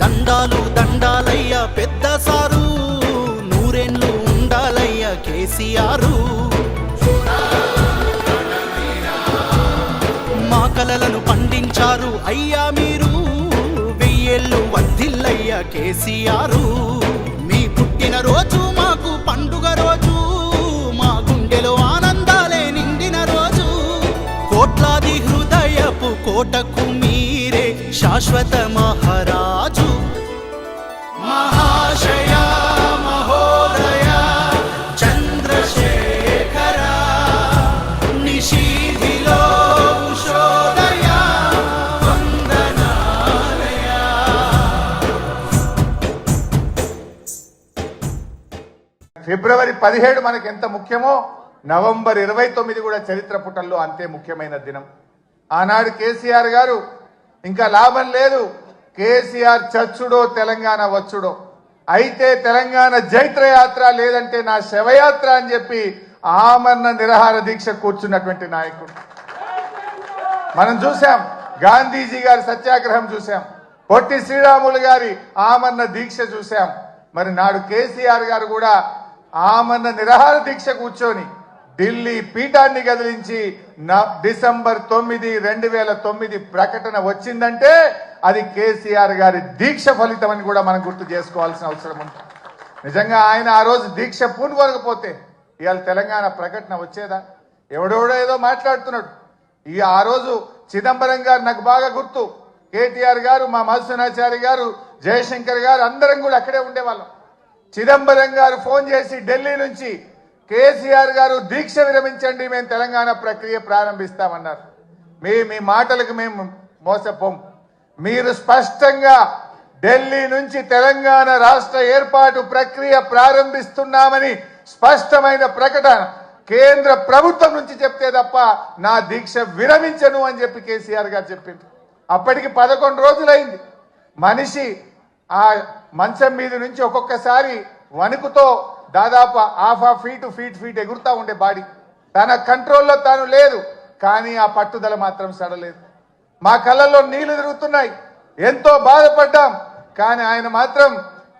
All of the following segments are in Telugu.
దండాలు దండాలయ్య పెద్ద సారు. నూరేళ్ళు ఉండాలయ్య కేసీఆర్. మా కలలను పండించారు అయ్యా మీరు. వెయ్యేళ్ళు వర్ధిల్లయ్య కేసీఆర్. మీ పుట్టిన రోజు మాకు పండుగ రోజు. మా గుండెలో ఆనందాలే నిండిన రోజు. కోట్లాది హృదయపు కోటకు మీరే శాశ్వతమా ఫిబ్రవరి పదిహేడు మనకి ఎంత ముఖ్యమో నవంబర్ ఇరవై తొమ్మిది కూడా చరిత్ర పుటల్లో అంతే ముఖ్యమైన దినం. ఆనాడు కేసీఆర్ గారు ఇంకా లాభం లేదు. కేసీఆర్ చచ్చుడో తెలంగాణ వచ్చుడో. అయితే తెలంగాణ జైత్ర యాత్ర లేదంటే నా శవయాత్ర అని చెప్పి ఆమరణ నిరహార దీక్ష కూర్చున్నటువంటి నాయకుడు. మనం చూసాం గాంధీజీ గారి సత్యాగ్రహం చూసాం పొట్టి శ్రీరాములు గారి ఆమరణ దీక్ష చూసాం మరి నాడు కేసీఆర్ గారు కూడా ఆమెన నిరాహార దీక్ష కూర్చొని ఢిల్లీ పీఠాన్ని కదిలించి న- డిసెంబర్ తొమ్మిది రెండు వేల తొమ్మిది ప్రకటన వచ్చిందంటే అది కేసీఆర్ గారి దీక్ష ఫలితం అని కూడా మనం గుర్తు చేసుకోవాల్సిన అవసరం ఉంది నిజంగా ఆయన ఆ రోజు దీక్ష పూనుకోకపోతే ఇవాళ తెలంగాణ ప్రకటన వచ్చేదా? ఎవడెవడో ఏదో మాట్లాడుతున్నాడు. ఈ ఆ రోజు చిదంబరం గారు నాకు బాగా గుర్తు. కేటీఆర్ గారు మా మధుసూనాచారి గారు జయశంకర్ గారు అందరం కూడా అక్కడే ఉండేవాళ్ళం. చిదంబరం గారు ఫోన్ చేసి ఢిల్లీ నుంచి కేసీఆర్ గారు దీక్ష విరమించండి మేము తెలంగాణ ప్రక్రియ ప్రారంభిస్తామన్నారు. మీ మీ మాటలకు మేము మోసపోం. మీరు స్పష్టంగా ఢిల్లీ నుంచి తెలంగాణ రాష్ట్ర ఏర్పాటు ప్రక్రియ ప్రారంభిస్తున్నామని స్పష్టమైన ప్రకటన కేంద్ర ప్రభుత్వం నుంచి చెప్తే తప్ప నా దీక్ష విరమించను అని చెప్పి కేసీఆర్ గారు చెప్పింది అప్పటికి పదకొండు రోజులైంది. మనిషి ఆ మంచం మీద నుంచి ఒక్కొక్కసారి వణుకుతో దాదాపు half half feet feet feet ఎగురుతా ఉండే బాడీ. తన కంట్రోల్లో తాను లేదు కానీ ఆ పట్టుదల మాత్రం సడలేదు. మా కళ్ళల్లో నీళ్ళు తిరుగుతున్నాయి. ఎంతో బాధపడ్డాం కానీ ఆయన మాత్రం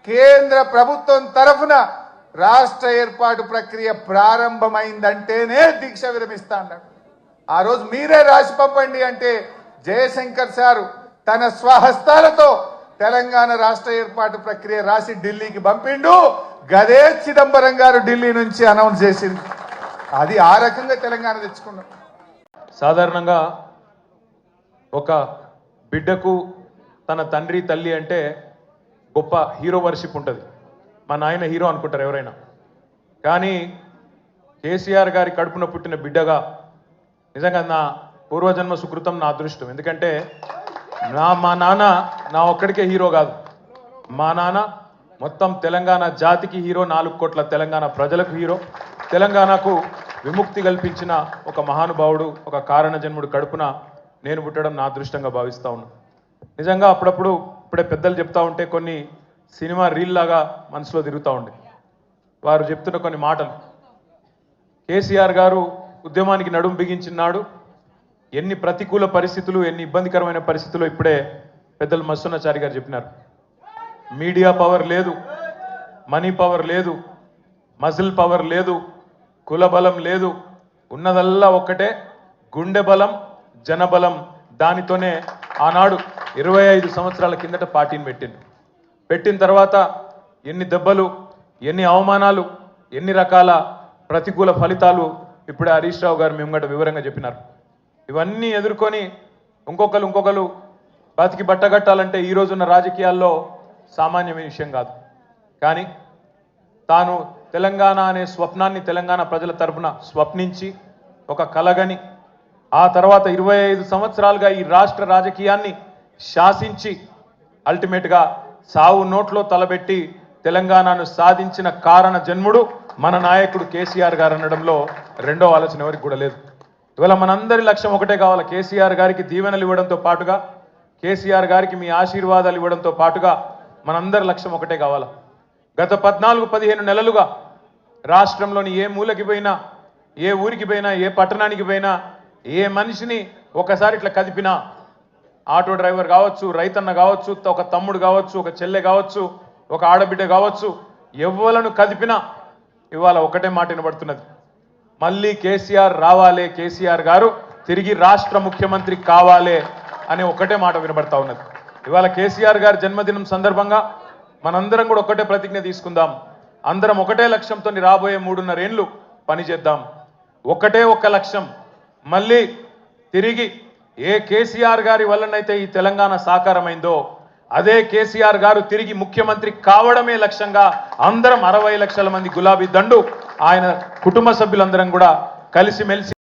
కేంద్ర ప్రభుత్వం తరఫున రాష్ట్ర ఏర్పాటు ప్రక్రియ ప్రారంభమైందంటేనే దీక్ష విరమిస్తా అన్నాడు. ఆ రోజు మీరే రాసి పంపండి అంటే జయశంకర్ సారు తన స్వహస్తాలతో తెలంగాణ రాష్ట్ర ఏర్పాటు ప్రక్రియ రాసి ఢిల్లీకి పంపిండు. గదే చిదంబరం గారు ఢిల్లీ నుంచి అనౌన్స్ చేసింది. అది ఆ రకంగా తెలంగాణ తెచ్చుకున్నాం. సాధారణంగా ఒక బిడ్డకు తన తండ్రి తల్లి అంటే గొప్ప హీరో వర్షిప్ ఉంటుంది. మా నాయన హీరో అనుకుంటారు ఎవరైనా. కానీ కేసీఆర్ గారి కడుపున పుట్టిన బిడ్డగా నిజంగా నా పూర్వజన్మ సుకృతం నా అదృష్టం. ఎందుకంటే నా మా నాన్న నా ఒక్కడికే హీరో కాదు. మా నాన్న మొత్తం తెలంగాణ జాతికి హీరో నాలుగు కోట్ల తెలంగాణ ప్రజలకు హీరో. తెలంగాణకు విముక్తి కల్పించిన ఒక మహానుభావుడు ఒక కారణ జన్ముడు కడుపున నేను పుట్టడం నా అదృష్టంగా భావిస్తా ఉన్నాను నిజంగా అప్పుడప్పుడు ఇప్పుడే పెద్దలు చెప్తా ఉంటే కొన్ని సినిమా రీల్ లాగా మనసులో తిరుగుతూ ఉండే. వారు చెప్తున్న కొన్ని మాటలు. కేసీఆర్ గారు ఉద్యమానికి నడుం బిగించినాడు. ఎన్ని ప్రతికూల పరిస్థితులు ఎన్ని ఇబ్బందికరమైన పరిస్థితులు ఇప్పుడే పెద్దలు మత్స్సునాచారి గారు చెప్పినారు. మీడియా పవర్ లేదు మనీ పవర్ లేదు మజిల్ పవర్ లేదు కుల బలం లేదు. ఉన్నదల్లా ఒక్కటే గుండె బలం జనబలం దానితోనే ఆనాడు ఇరవై ఐదు సంవత్సరాల కిందట పార్టీని పెట్టిండు పెట్టిన తర్వాత ఎన్ని దెబ్బలు ఎన్ని అవమానాలు ఎన్ని రకాల ప్రతికూల ఫలితాలు ఇప్పుడే హరీష్ రావు గారు మేము కూడా వివరంగా చెప్పినారు. ఇవన్నీ ఎదుర్కొని ఇంకొకరు ఇంకొకరు బతికి బట్టగట్టాలంటే ఈ రోజున్న రాజకీయాల్లో సామాన్యమైన విషయం కాదు. కానీ తాను తెలంగాణ అనే స్వప్నాన్ని తెలంగాణ ప్రజల తరపున స్వప్నించి ఒక కలగని ఆ తర్వాత ఇరవై ఐదు సంవత్సరాలుగా ఈ రాష్ట్ర రాజకీయాన్ని శాసించి అల్టిమేట్గా సావు నోట్లో తలబెట్టి తెలంగాణను సాధించిన కారణ జన్ముడు మన నాయకుడు కేసీఆర్ గారు అనడంలో రెండో ఆలోచన ఎవరికి కూడా లేదు. ఇవాళ మనందరి లక్ష్యం ఒకటే కావాలి. కేసీఆర్ గారికి దీవెనలు ఇవ్వడంతో పాటుగా కేసీఆర్ గారికి మీ ఆశీర్వాదాలు ఇవ్వడంతో పాటుగా మనందరి లక్ష్యం ఒకటే కావాల? గత పద్నాలుగు పదిహేను నెలలుగా రాష్ట్రంలోని ఏ మూలకి పోయినా ఏ ఊరికి పోయినా ఏ పట్టణానికి పోయినా ఏ మనిషిని ఒకసారి ఇట్లా కదిపినా ఆటో డ్రైవర్ కావచ్చు రైతన్న కావచ్చు ఒక తమ్ముడు కావచ్చు ఒక చెల్లె కావచ్చు ఒక ఆడబిడ్డ కావచ్చు ఎవ్వలను కదిపినా ఇవాళ ఒకటే మాట వినబడుతున్నది. మళ్ళీ కేసీఆర్ రావాలే కేసీఆర్ గారు తిరిగి రాష్ట్ర ముఖ్యమంత్రి కావాలే అనే ఒకటే మాట వినబడతా ఉన్నది. ఇవాళ కేసీఆర్ గారి జన్మదినం సందర్భంగా మనందరం కూడా ఒకటే ప్రతిజ్ఞ తీసుకుందాం. అందరం ఒకటే లక్ష్యంతో రాబోయే మూడున్నరేండ్లు పనిచేద్దాం ఒకటే ఒక్క లక్ష్యం. మళ్ళీ తిరిగి ఏ కేసీఆర్ గారి వల్లనైతే ఈ తెలంగాణ సాకారమైందో అదే కేసీఆర్ గారు తిరిగి ముఖ్యమంత్రి కావడమే లక్ష్యంగా అందరం అరవై లక్షల మంది గులాబీ దండు ఆయన కుటుంబ సభ్యులందరం కూడా కలిసిమెలిసి